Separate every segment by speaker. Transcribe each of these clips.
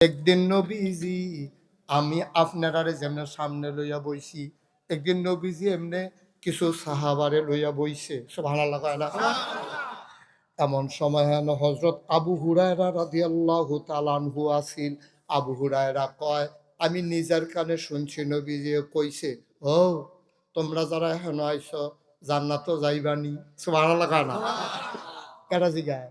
Speaker 1: একদিন নবীজি, আমি আপনারারে যেমন সামনে লইয়া বইছি, একদিন নবীজি এমনি কিছু সাহাবারে লইয়া বইছে। সব ভালো লাগা না? এমন সময় হেন হজরত আবু হুরায়রা রাদিয়াল্লাহু তালানহু আসিল। আবু হুরায়রা কয়, আমি নিজের কানে শুনছি নবীজি কইছে, ও, তোমরা যারা হেন আইছ জান্নাত যাইবানি। সব ভালো লাগা না? আরে জিগায়?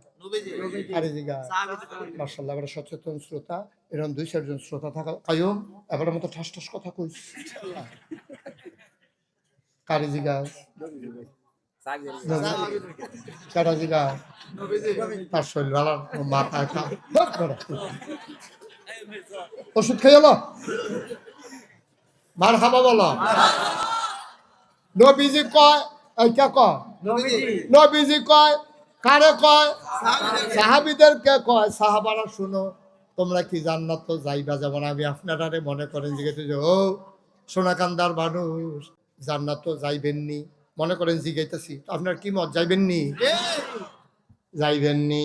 Speaker 1: মার্শাল্লাহ এবারে সচেতন শ্রোতা এরকম দুই চারজন শ্রোতা থাকা কায়ুম এবারের মতো ঠাস ঠাস কথা কইস। কারি জিগা? কারা জিগা? তার শরীর ভালো মাথা খা ওষুধ খেয়ে এলো মার হাবা বলো নবীজি কয় এইটা কয়? নবীজি কয় কারে কয়? সাহাবিদেরকে কয়, সাহাবারা, শুনো, তোমরা কি জান্নাত তো যাইবা? যেমন আমি আপনারা মনে করেন, জিজ্ঞেস যে ও, সোনাকান্দার মানুষ, জান্নাত তো যাইবেননি? মনে করেন জিগাইতেছি আপনার কি মত, যাইবেননি? যাইবেননি।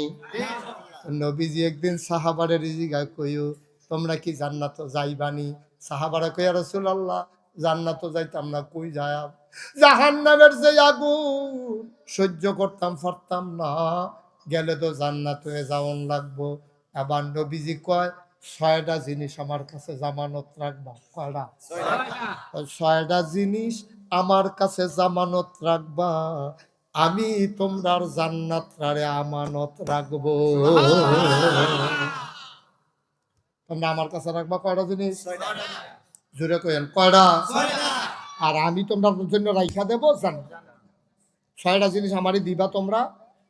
Speaker 1: নবীজি একদিন সাহাবারের জিগায় কইও, তোমরা কি জান্নাত যাইবানি? সাহাবারা কইয়া রসুল আল্লাহ জান্নাত যাইতাম না, কই যায়? জাহান নামের যে আগুন, সহ্য করতাম, পারতাম না। গেলে তো জান্নাত হয়ে যাওয়ান লাগবো। আবার নবীজি কয়, ছয়টা জিনিস আমার কাছে জামানত রাখবা। কয়টা? ছয়টা জিনিস আমার কাছে জামানত রাখবা। আমি তোমরার জান্নাত রারে আমানত রাখব। তোমরা আমার কাছে রাখবা কয়টা জিনিস? জুড়ে কইেন কয়টা? আর আমি তোমরা জন্য রাইখা দেবো জান? ছয়টা জিনিস আমারই দিবা তোমরা।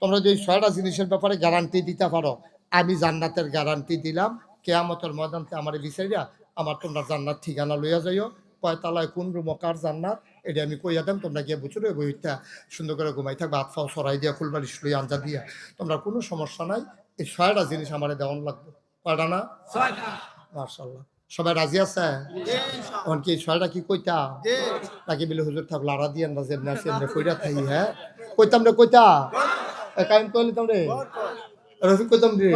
Speaker 1: তোমরা যদি ছয়টা জিনিসের ব্যাপারে গ্যারান্টি দিতে পারো আমি জান্নাতের গ্যারান্টি দিলাম। কেয়ামতের ময়দানতে আমার বিচারিয়া আমার তোমরা জান্নাত ঠিকানা লইয়া যাইও। কয়তালায় কোন রুম কার জান্নাত এটা আমি কইয়া দেম তোমরা গিয়ে বুঝছ রে বইটা সুন্দর করে ঘুমাই থাকবে হাত ফাও সরাই দিয়া ফুলবালিশ লই আঞ্জা দিয়া। তোমরা কোনো সমস্যা নাই এই ছয়টা জিনিস আমার দেওয়ান লাগবে। কয়টা না? মার্শাল্লাহ সবাই রাজি আছে? এখন কি ছয়টা কি কইতা? নাকি বলে হুজুর থাকলে লড়া দিয়ে আমরা যে এমনি কইরা থাকি হ্যাঁ? কইতাম রে কইতা? একাইম কাইম কইলিতাম রে রফিক কইতাম রে?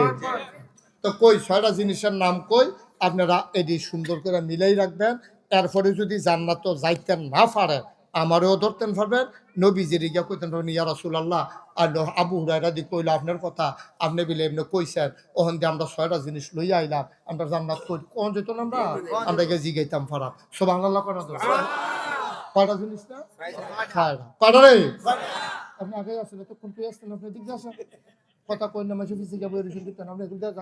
Speaker 1: তো কই ছয়টা জিনিসের নাম কই? আপনারা এটি সুন্দর করে মিলাই রাখবেন। এরপরে যদি জান্নাত যাইতে না পারে আমারও ধরতেন পারবেন, নবীজির গিয়া কইতেন পারবেন, ইয়া রাসূলুল্লাহ আর আবু হুরায়রা দি কইলো আপনার কথা, আপনি বিলে এমনি কইছেন, ওখান দিয়ে আমরা ছয়টা জিনিস লইয়া আইলাম, আমরা জান্নাত কই কোন যেত না আমরা? আমরা গিয়ে জিগাইতাম ফারাম সুবহানাল্লাহ করা তো কয়টা জিনিস না? কয়টা রে? আপনি আগে আসলে তো কোন আসতেন, আপনি দিক আসেন। কথা কই না মাসে ফিসে যাব এরকম দিতেন আমরা এগুলো জায়গা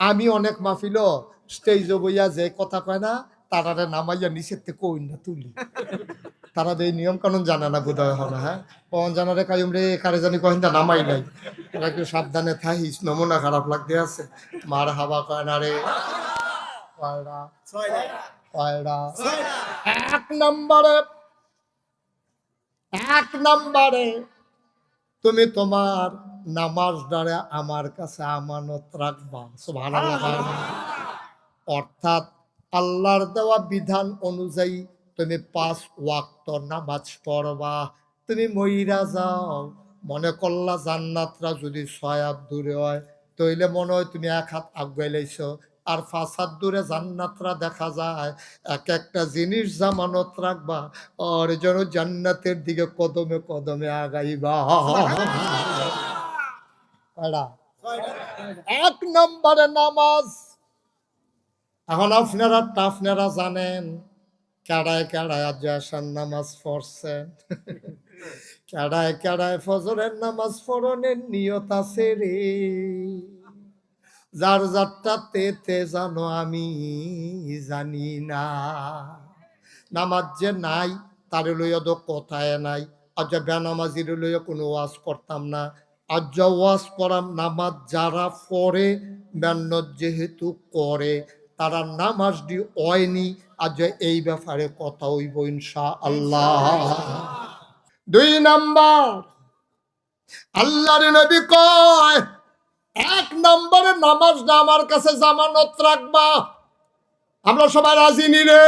Speaker 1: আমি অনেক মাহফিল স্টেজে বইয়া যে কথা কয় না তারারে নামাইয়া নিষেধ থেকে কই তুলি। তারা এই নিয়ম কানুন জানে না বোধহয় হবে হ্যাঁ? কখন জানারে কায়ুম রে কারে জানি কহিন নামাই নাই। তারা একটু সাবধানে থাকিস নমুনা খারাপ লাগতে আছে। মার হাবা কয় না রে। এক নম্বরে এক নম্বরে, তুমি তোমার নামাজ দ্বারা আমার কাছে আমানত রাখবা। অর্থাৎ আল্লাহর দেওয়া বিধান অনুযায়ী তুমি পাঁচ ওয়াক্ত নামাজ পড়বা। তুমি মইরা যাও। মনে করলা জান্নাতরা যদি ছয় হাত দূরে হয় তইলে মনে হয় তুমি এক হাত আগুয়াই লাইছো আর পাঁচ হাত দূরে জান্নাতরা দেখা যায় এক একটা জিনিস জামানত রাখবা আর যেন জান্নাতের দিকে কদমে কদমে আগাইবা? এক নম্বরে নামাজ। এখন আপনারা আপনারা জানেন। কেড়ায় কেড়ায় আজ আসার নামাজ পড়ছেন। কেড়ায় কেড়ায় ফজরের নামাজ পড়নের নিয়ত আছে রে। যার যারটা তেতে জানো আমি জানি না। নামাজ যে নাই, তার লইয়া তো কথায় নাই। আজ বেনামাজির লইয়া কোনো ওয়াজ করতাম না। আজ ওয়াজ করাম নামাজ যারা পড়ে মেহনত যেহেতু করে তারা নামাজ দি হয়নি। আজ এই ব্যাপারে কথা হইব ইনশা আল্লাহ দুই নাম্বার আল্লাহর নবী কয় এক নম্বরে নামাজটা আমার কাছে জামানত রাখবা। আমরা সবাই রাজি নিলে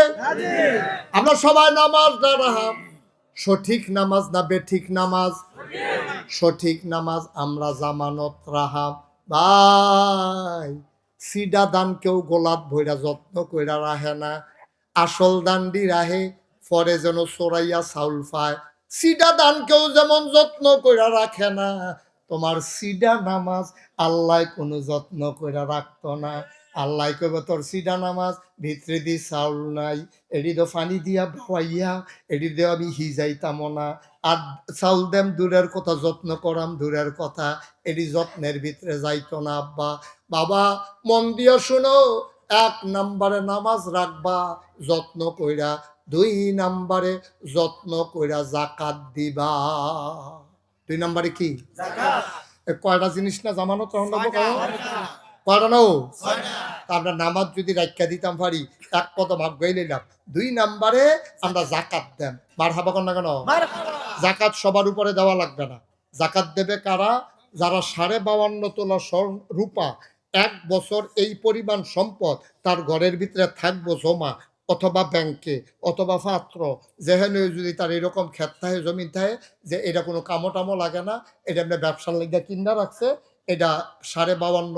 Speaker 1: আমরা সবাই নামাজ রাখাম সঠিক নামাজ না বেঠিক নামাজ? সঠিক নামাজ আমরা জামানত রাহাম। ভাই। সিডা দান কেউ গোলাপ ভৈরা যত্ন কইরা রাহে না। আসল দান্ডি রাহে পরে যেন চোরাইয়া চাউল পায়। সিডা দান কেউ যেমন যত্ন কইরা রাখে না। তোমার সিডা নামাজ আল্লাহ কোনো যত্ন কইরা রাখতো না। আল্লাহ কইব তোর সিডা নামাজ ভিতরে দি চাউল নাই। এডি তো পানি দিয়া ভাইয়া এডি দিয়ে আমি হিজাইতাম না। আর চাউল দেম দূরের কথা, যত্ন করাম দূরের কথা। এডি যত্নের ভিতরে যাইতো না, আব্বা। বাবা মন দিয়া শুনো এক নম্বরে নামাজ রাখবা যত্ন কইরা দুই নাম্বারে যত্ন কইরা জাকাত দিবা। দুই নম্বরে কি? কয়টা জিনিস না জামানত তখন কয়টা নাও? আমরা নামাজ যদি রাখা দিতাম পারি এক কত ভাগ গই নিলাম দুই নাম্বারে আমরা জাকাত দেন। মার হাবা না কেন? জাকাত সবার উপরে দেওয়া লাগবে না। জাকাত দেবে কারা? যারা সাড়ে বাউান্ন তোলা স্বর্ণ রূপা এক বছর এই পরিমাণ সম্পদ তার ঘরের ভিতরে থাকব জমা অথবা ব্যাংকে অথবা পাত্র। যেহেন যদি তার এরকম ক্ষেত থাকে জমি থাকে যে এটা কোনো কামো টামো লাগে না এটা এমনি ব্যবসার লেগে কিনা রাখছে এটা সাড়ে বাউান্ন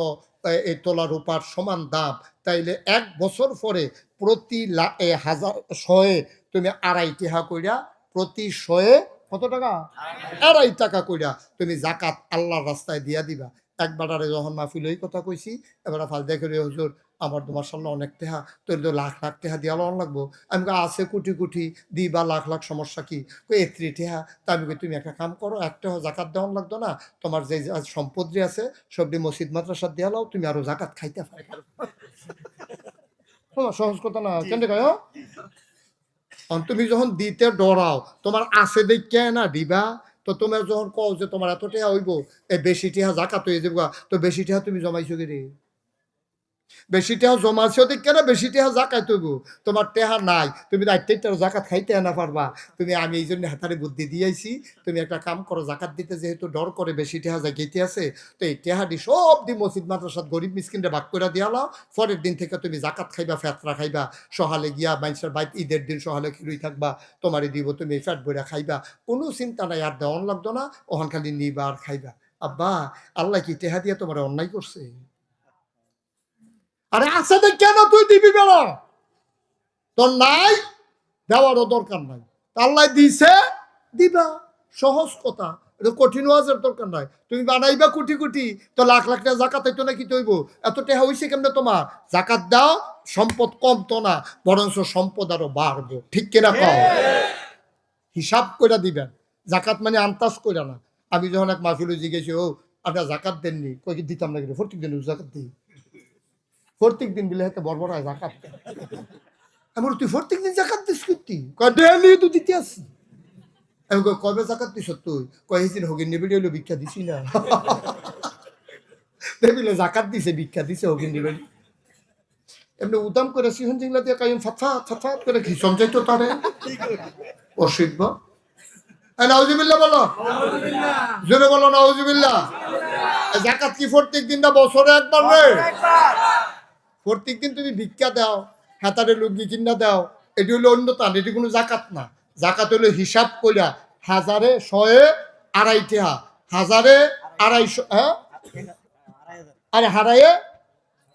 Speaker 1: এই তোলা রূপার সমান দাম। তাইলে এক বছর পরে প্রতি হাজার শয়ে তুমি আড়াই টেহা কইরা প্রতি শয়ে কত টাকা? আড়াই টাকা কইরা তুমি জাকাত আল্লাহর রাস্তায় দিয়া দিবা। একবারে যখন মাহফিল ওই কথা কইছি এবার ফাল দেখে রে হুজুর আমার তোমার সামনে অনেক টেহা তোর তো লাখ লাখ টেহা দিয়া লন লাগবো। আমি আছে কোটি কোটি দিবা লাখ লাখ সমস্যা কি? এত্রি টেহা তা আমি তুমি একটা কাম করো একটা জাকাত দেওয়ান লাগতো না তোমার যে যা সম্পদ যে আছে সবটি মসজিদ মাদ্রাসা দিয়া লাও তুমি আরও জাকাত খাইতে পারো। সহজ কথা না কেন কয় তুমি যখন দিতে ডরাও তোমার আছে দেখে না দিবা? তো তোমার যখন কও যে তোমার এত টেহা হইব এই বেশি টেহা জাকাত হয়ে যাব তো বেশি টেহা তুমি জমাইছো কি রে বেশি টেহা জমাইছো দেখে না বেশি টেহা জাকাত হইব। তোমার টেহা নাই। তুমি দায়িত্ব জাকাত খাইতে না পারবা। তুমি আমি এই জন্য হাতারে বুদ্ধি দিয়েছি। তুমি একটা কাম করো, জাকাত দিতে যেহেতু ডর করে বেশি টেহা জাগাইতে আছে, তো এই টেহাটি সব দি মসজিদ মাদ্রাসাত গরিব মিসকিনটা ভাগ করে দিয়ালাও পরের দিন থেকে তুমি জাকাত খাইবা, ফেতরা খাইবা, সহালে গিয়া মানুষের বাইত ঈদের দিন সহালে খিরুই থাকবা, তোমারই দিব, তুমি ফ্যাট বইরা খাইবা। কোনো চিন্তা নাই, আর দেওয়ান লাগতো না ওখান খালি নিবা আর খাইবা। আব্বা, আল্লাহ কি টেহা দিয়া তোমার অন্যায় করছে? আরে আছে দেখ কেন তুই দিবি বেড়া? তোর নাই, দেওয়ারও দরকার নাই। আল্লাহ দিছে, দিবা। সহজ কথা। কঠিন ওয়াজের দরকার নাই। তুমি বানাইবা কোটি কোটি, তো লাখ লাখ টাকা জাকাত হইতো নাকি তৈব? এত টেহা হইছে কেমনে তোমার? জাকাত দাও, সম্পদ কমতো না, বরঞ্চ সম্পদ আরও বাড়বো। ঠিক কিনা কও? হিসাব করে দিবেন। জাকাত মানে আন্তাজ করে না। আমি যখন এক মাহফিলে জিজ্ঞেছি ও আপনার জাকাত দেননি? কই কি দিতাম না কিন্তু প্রত্যেক দিন জাকাত দিই। প্রত্যেক দিন দিলে হয়তো বড় বড় জাকাত আমি বলি, তুই প্রত্যেক দিন জাকাত দিস করতি ডেলি তো দিতে আসি আমি কই, কবে জাকাত দিস তুই? কয় হিসিন হগিন নিবিড়ি হইল ভিক্ষা দিছি না। দেবিলে জাকাত দিছে ভিক্ষা দিছে হগিন নিবিড়ি এমনি উদাম করে সিহন জিংলা দিয়ে কাইম ফাথা ফাথা করে ঘিসম যাইতো তারে? অসিদ্ধ নাউজিবিল্লা বলো। জোরে বলো নাউজিবিল্লা জাকাত কি প্রত্যেক দিন না বছরে একবার রে? প্রত্যেক দিন তুমি ভিক্ষা দাও, হাতারে লুঙ্গি কিনা দাও, এটি হলো অন্য তান এটি কোনো জাকাত না। জাকাত হলো হিসাব কইরা হাজারে শয়ে আড়াই টেহা, হাজারে আড়াইশো হ্যাঁ? আরে হারাইয়ে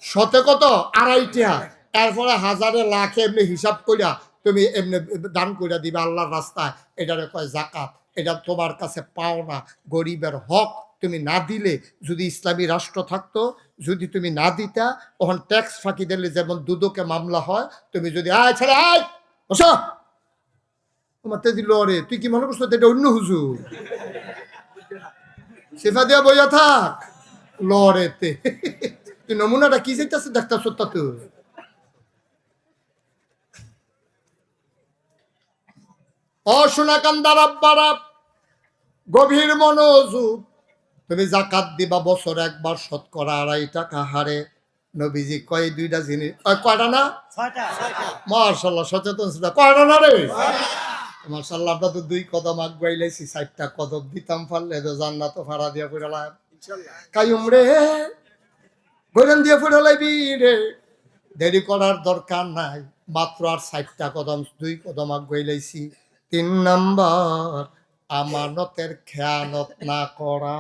Speaker 1: শতে কত? আড়াই টেহা। তারপরে হাজারে লাখে এমনি হিসাব কইরা তুমি এমনি দান কইরা দিবে আল্লাহর রাস্তায়। এটারে কয় জাকাত এটা তোমার কাছে পাও না গরিবের হক তুমি না দিলে যদি ইসলামী রাষ্ট্র থাকতো যদি তুমি না দিতা, তখন ট্যাক্স ফাঁকি দিলে যেমন দুদকে মামলা হয়, তুমি যদি, আয় ছেড়ে, আয়, বসো। তোমার তেদি লড়ে, তুই কি মনে করছ এটা অন্য হুজুর? সেফা দিয়া বইয়া থাক লড়েতে তুই নমুনাটা কি চাইতেছে ডাক্তার সত্তা তুই। অশোনা কান্দার আব্বারা, গভীর মনোযোগ তুমি জাকাত দিবা বছর একবার শতকরা আড়াই টাকা হারে। নবীজি কয় দুইটা জিনিস কয়টা না? মার্শাল্লাহ সচেতন ছিল। কয়টা না রে? মার্শাল্লাহ আমরা তো দুই কদম আগুয়াইলাইছি চারটা কদম দিতাম পারলে তো জান্নাত ভাড়া দিয়া ফুরালাম কায়ুম রে গৈরান দিয়ে ফুরালাইবি রে। দেরি করার দরকার নাই মাত্র আর ষাটটা কদম দুই কদম আগুয়াইলাইছি তিন নাম্বার আমানতের খেয়ানত না করা।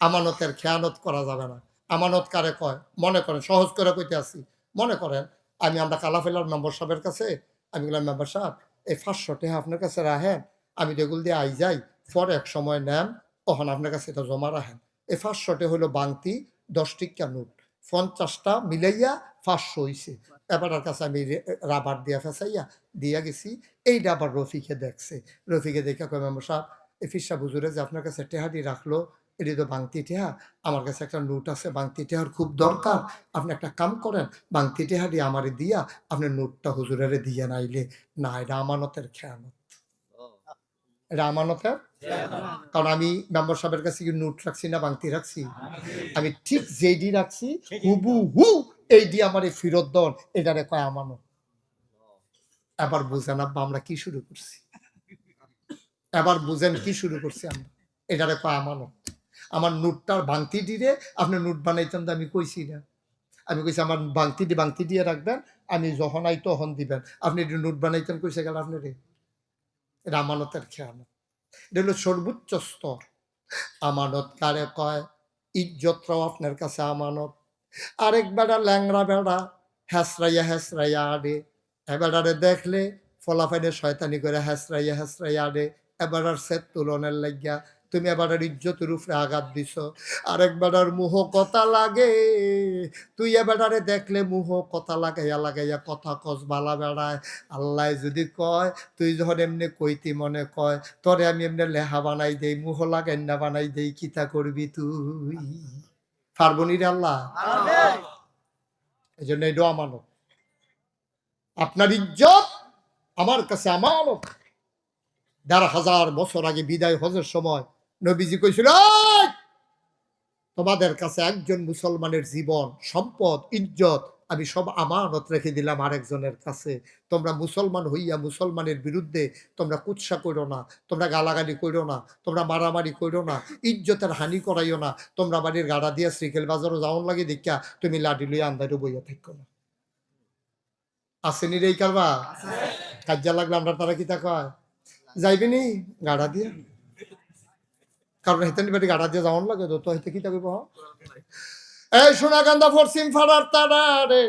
Speaker 1: আমানতের খেয়ানত করা যাবে না। আমানত কারে কয়? মনে করেন, সহজ করে কইতে আসি মনে করেন, আমি আমরা কালাফেলার মেম্বার সাহেবের কাছে, আমি বললাম, মেম্বার সাহেব, এই পাঁচশো টাকা আপনার কাছে রাখেন, আমি যেগুলো দিয়ে আই যাই, পরে এক সময় নেন, তখন আপনার কাছে এটা জমা রাখেন। এই পাঁচশোটা হলো বাংতি, দশ টিকা নোট। পঞ্চাশটা মিলাইয়া পাঁচশো হইছে। এবার আর কাছে আমি রাবার দিয়া ফেসাইয়া দিয়া গেছি। এইটা আবার রফিকে দেখছে। রফিকে দেখে কয় মেম্বার সাহেব এই ফিসা বুজুরে যে আপনার কাছে টেহাটি রাখল এটি তো বাংতি টেহা। আমার কাছে একটা নোট আছে বাংতি টেহার খুব দরকার। আপনি একটা কাম করেন বাংতি টেহাটি আমারে দিয়া আপনি নোটটা হুজুরের দিয়ে নাইলে। না এটা আমানতের খেয়ানত। এটা আমানতের কারণ আমি মেম্বার সাহেবের কাছে কি নোট রাখছি না বাংতি রাখছি? আমি ঠিক যেইডি রাখছি হুবু হু এইডি আমার এই ফিরত দল এটারে কয় আমানত এবার বুঝেন, আব্বা, আমরা কি শুরু করছি? এবার বুঝেন কি শুরু করছি আমরা? এটারে কয় আমানত আমার নোটটার বাংতি দিয়ে আপনি নোট বানাইতেন আমি কইছি না। আমি কইছি, আমার বাংতি দিয়ে বাংতি দিয়ে রাখবেন, আমি যখন আই তখন দিবেন। আপনি এটি নোট বানাইতেন কইছে গেল আপনি রে এটা আমানতের খেয়ানত। এটা হলো সর্বোচ্চ স্তর। আমানত কারে কয়? ইজ্জতরাও আপনার কাছে আমানত। আরেক বেড়া ল্যাংরা বেড়া হ্যাসরাইয়া হ্যাসরাইয়া আডে এবারে দেখলে ফলাফাইনে শয়তানি করে হ্যাসরাইয়া হ্যাসরাইয়া আডে এবার সেত তুলনের লাগিয়া তুমি এবার ইজ্জতের উপরে আঘাত দিছ। আরেক বেড়ার মুহ কথা লাগে। তুই এবারে দেখলে মুহ কথা লাগাইয়া লাগাইয়া কথা কস বালা বেড়ায় আল্লাহ যদি কয়, তুই যখন এমনি কইতি মনে কয়, তরে আমি এমনি লেহা বানাই দেই, মুহ লাগাই না বানাই দেই, কিতা করবি তুই? পারবনি রে আল্লাহ। এই জন্য এই দোয়া মানব আপনার ইজ্জত আমার কাছে আমার দেড় হাজার বছর আগে বিদায় হজের সময় নবীজি কইছিল তোমাদের কাছে একজন মুসলমানের জীবন সম্পদ ইজ্জত আমি সব আমানত রেখে দিলাম আরেকজনের কাছে। তোমরা মুসলমান হইয়া মুসলমানের বিরুদ্ধে তোমরা কুৎসা করো না, তোমরা গালাগালি করো না, তোমরা মারামারি করো না, ইজ্জতের হানি করাইও না। তোমরা বাড়ির গাড়া দিয়া শ্রীকেল বাজারও যাওন লাগে দেখা তুমি লাডি লইয়া আন্দারও বইয়া থাকো না। আসেনি রে এই কারবা? কাজা লাগলে আমরা তারা কি তা কয় যাইবিনি গাড়া দিয়া। কারণ হেতেনি বাড়ি গাড়া দিয়ে যাওন লাগে, তো তো হেতে কি থাকবে এই সোনাকান্দা পশ্চিম ফাড়ার তারা রে।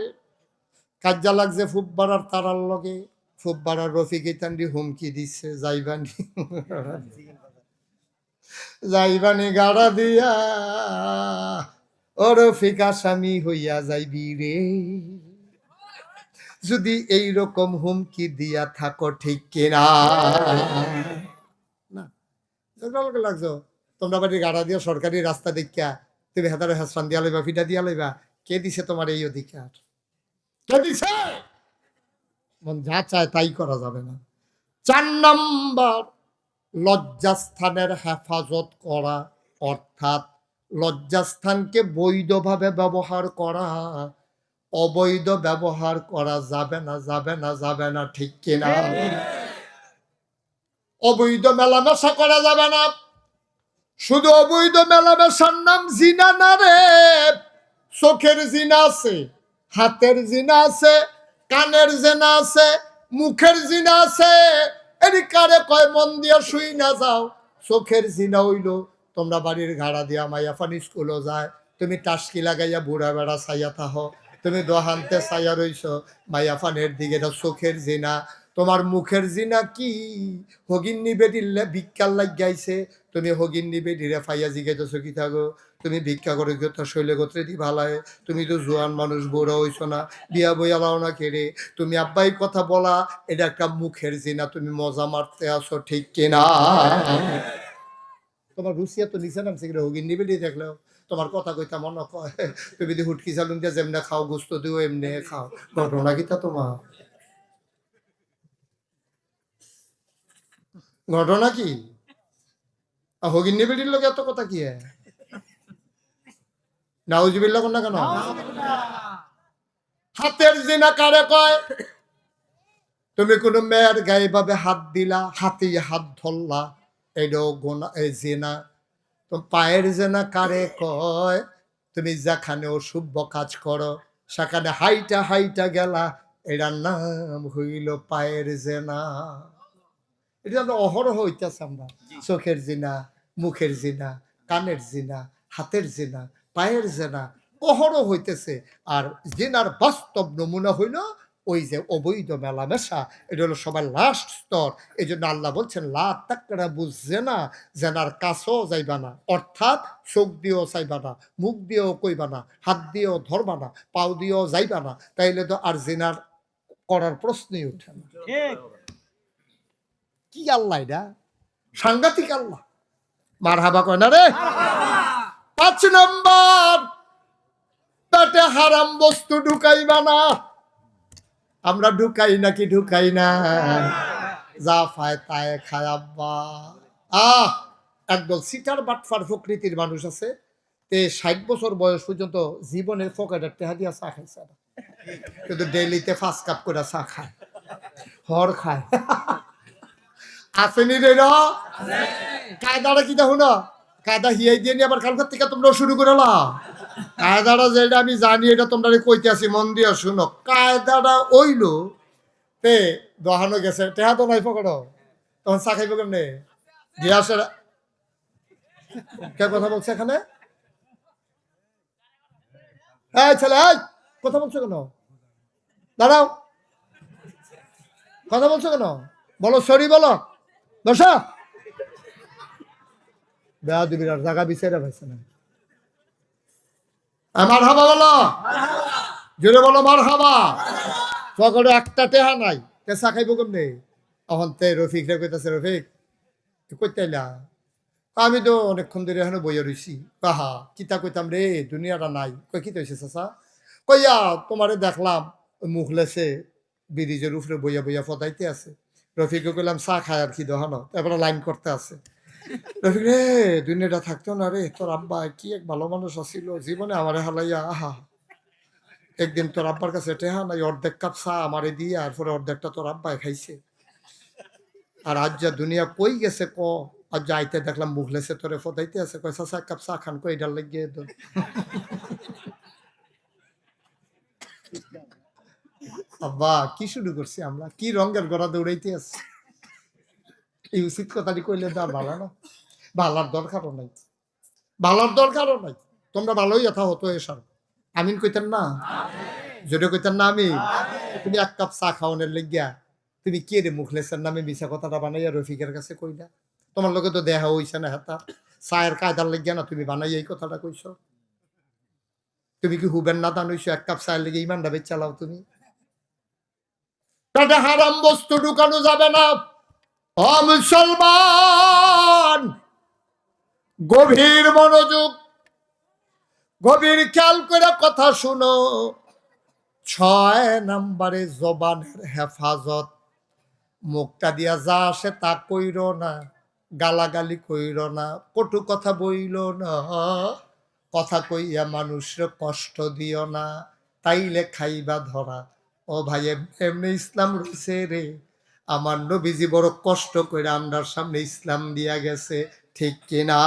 Speaker 1: কাজা লাগছে ফুব্বারার তারার লগে। ফুব্বারার রফিক ইতান্ডি হুমকি দিচ্ছে যাইবানি। যাইবানি গাড়া দিয়া। ও রফিক, আসামি হইয়া যাইবি রে। যদি এই রকম হুমকি দিয়া থাকো ঠিক কিনা? না। লাগছো? তোমরা বাড়ি গাড়া দিয়া সরকারি রাস্তা দেখিয়া তুমি হেতারে হেসরান দিয়া লইবা ফিটা দিয়া লইবা কে দিছে তোমার এই অধিকার? কে দিছে? মন যা চায় তাই করা যাবে না। চার নাম্বার লজ্জাস্থানের হেফাজত করা অর্থাৎ লজ্জাস্থানকে বৈধভাবে ব্যবহার করা। অবৈধ ব্যবহার করা যাবে না যাবে না যাবে না ঠিক কিনা? অবৈধ মেলামেশা করা যাবে না। শুধু অবৈধ মেলামেশার নাম জিনা না রে। চোখের জিনা আছে, হাতের জিনা আছে, কানের জিনা আছে, মুখের জিনা আছে। এটি কারে কয়, মন দিয়া শুই না যাও। চোখের জিনা হইল, তোমরা বাড়ির ঘাড়া দিয়া মাইয়া ফানি স্কুলও যায়। তুমি টাসকি লাগাইয়া বুড়া বেড়া ছাইয়া থাহ। তুমি দোহান্তে ছাইয়া রইছ। মাইয়া ফানের দিকে এটা চোখের জিনা। তোমার মুখের জিনা কি? হগিন্নি বেটিলে ভিক্ষার লাগাইছে তুমি হগিন্নি বেটিরে ফাইয়া জিগাইতেছো কি থাকো? তুমি ভিক্ষা করে তার শৈলে গোত্রে দি ভালায় তুমি তো জোয়ান মানুষ, বড় হইছো না। বিয়া বইয়া লাও না কেড়ে তুমি আব্বাই কথা বলা, এটা একটা মুখের জিনা। তুমি মজা মারতে আসো, ঠিক কিনা তোমার রুচিয়া তো নিচে নামছে কিনা হগিন্নি বেটি দেখলেও। তোমার কথা কইতা মনে কয় তুমি যদি হুটকি চালুন দিয়ে যেমনে খাও, গোস্ত দিও, এমনি খাও। ঘটনা কিতা তোমার? ঘটনা কি? হগিন্নি বেটির লোক এত কথা কি নাউজুবিল্লা কোন না কেন? হাতের জিনা কারে কয়? তুমি কোন মেয়ের গায়ে ভাবে হাত দিলা, হাতে হাত ধরলা এটাও গোনা এই জেনা। তো পায়ের জেনা কারে কয়? তুমি যেখানে অশুভ কাজ করো, সেখানে হাইটা হাইটা গেলা এটার নাম হইল পায়ের জেনা। এটা আমরা অহরহ হইতেছে আমরা। চোখের জিনা মুখের জিনা কানের জিনা হাতের জিনা পায়ের জেনা অহরহ হইতেছে। আর জেনার বাস্তব নমুনা হইল ওই যে অবৈধ মেলামেশা। এটা হলো সবার লাস্ট স্তর। এই জন্য আল্লাহ বলছেন লা তাকরা বুঝছে না জেনার কাছেও যাইবা না। অর্থাৎ চোখ দিয়েও চাইবা না মুখ দিয়েও কইবা না হাত দিয়েও ধরবা না পাও দিয়েও যাইবা না। তাইলে তো আর জেনার করার প্রশ্নই ওঠে না। কি আল্লাহ এটা? সাংঘাতিক আল্লাহ। মার হাবা কয় না রে? পাঁচ নম্বর, পেটে হারাম বস্তু ঢুকাইবা না। আমরা ঢুকাই নাকি ঢুকাই না? যা তাই খায় আব্বা। আহ, একদল সিটার বাটফার প্রকৃতির মানুষ আছে। তে ষাট বছর বয়স পর্যন্ত জীবনের পকেটের টেহা দিয়া চা খাইছে না কিন্তু ডেইলিতে ফার্স্ট কাপ করে চা খায়। হর খায়। আসেনি রে না? কায়দাটা কি দেখো না? কায়দা হিয়াই দিয়ে নিয়ে আবার কালকার থেকে তোমরা শুরু করে না কায়দাটা যেটা আমি জানি, এটা তোমরা কইতে আছি মন দিয়ে শুনো। কায়দাটা ওইল তে দহানো গেছে। টেহা তো নাই পকড়ো তখন চা খাইব কেমনে? গ্যাসের কে কথা বলছে এখানে? এই ছেলে, এই, কথা বলছো কেন? দাঁড়াও। কথা বলছো কেন? বলো, সরি বলো। বসা বেয়া দিবি আর জায়গা বিচারে পাইছে না। আমার হাবা বলো। জোরে বলো হাবা সকলে একটা টেহা নাই খাইব কেমনে? এখন তে রফিক রে কইতাছে, রফিক, তুই কইতে আইলা? আমি তো অনেকক্ষণ ধরে এখানে বইয়া রইছি। কাহা কিতা কইতাম রে, দুনিয়াটা নাই। কই কি তৈছে চাচা? কইয়া, তোমারে দেখলাম মুখ লেছে ব্রিজের উপরে বইয়া বইয়া ফদাইতে আছে। রফিকে কইলাম, চা খায় আর কি দহানো তারপরে লাইন করতে আছে। রফিক রে দুনিয়াটা থাকতো না রে, তোর আব্বা কি এক ভালো মানুষ আছিল, জীবনে আমারে হালাইয়া আহা। একদিন তোর আব্বার কাছে টেহা নাই, অর্ধেক কাপ চা আমারে দিয়ে আর পরে অর্ধেকটা তোর আব্বাই খাইছে। আর আজ যা দুনিয়া কই গেছে ক, আজ যা আইতে দেখলাম মুখ লেছে তোরে ফদাইতে আছে, কয়, চাচা, এক কাপ চা খান কই ডাল লাগিয়ে দো আব্বা কি শুরু করছি আমরা? কি রঙের গড়া দৌড়াইতে আছি? এই উচিত কথাটি কইলে তো আর ভালো না। ভালার দরকারও নাই। ভালার দরকারও নাই। তোমরা ভালোই কথা হতো এসব আমিন কইতেন না? জোরে কইতেন না আমি তুমি এক কাপ চা খাওয়ানোর লেগিয়া তুমি কে রে মুখ লেসের নামে মিশা কথাটা বানাইয়া রফিকের কাছে কইলা? তোমার লোকে তো দেখা হইছে না হেতা। চায়ের কায়দার লেগিয়া না তুমি বানাই এই কথাটা কইছ? তুমি কি হুবেন না দান হইছো? এক কাপ চায়ের লেগে ইমানটা বেচ চালাও তুমি। তাতে হারাম বস্তু ঢুকানো যাবে না। ও মুসলমান, গভীর মনোযোগ, গভীর খেয়াল করে কথা শুনো। ছয় নম্বরে জবানের হেফাজত। মুখটা দিয়া যা আসে তা কইর না, গালাগালি কইর না, কটু কথা বইল না। কথা কইয়া মানুষের কষ্ট দিও না, তাইলে খাইবা ধরা। ও ভাই এমনি ইসলাম রয়েছে রে। আমার নবীজি বড় কষ্ট করে আমরার সামনে ইসলাম দিয়া গেছে, ঠিক কিনা?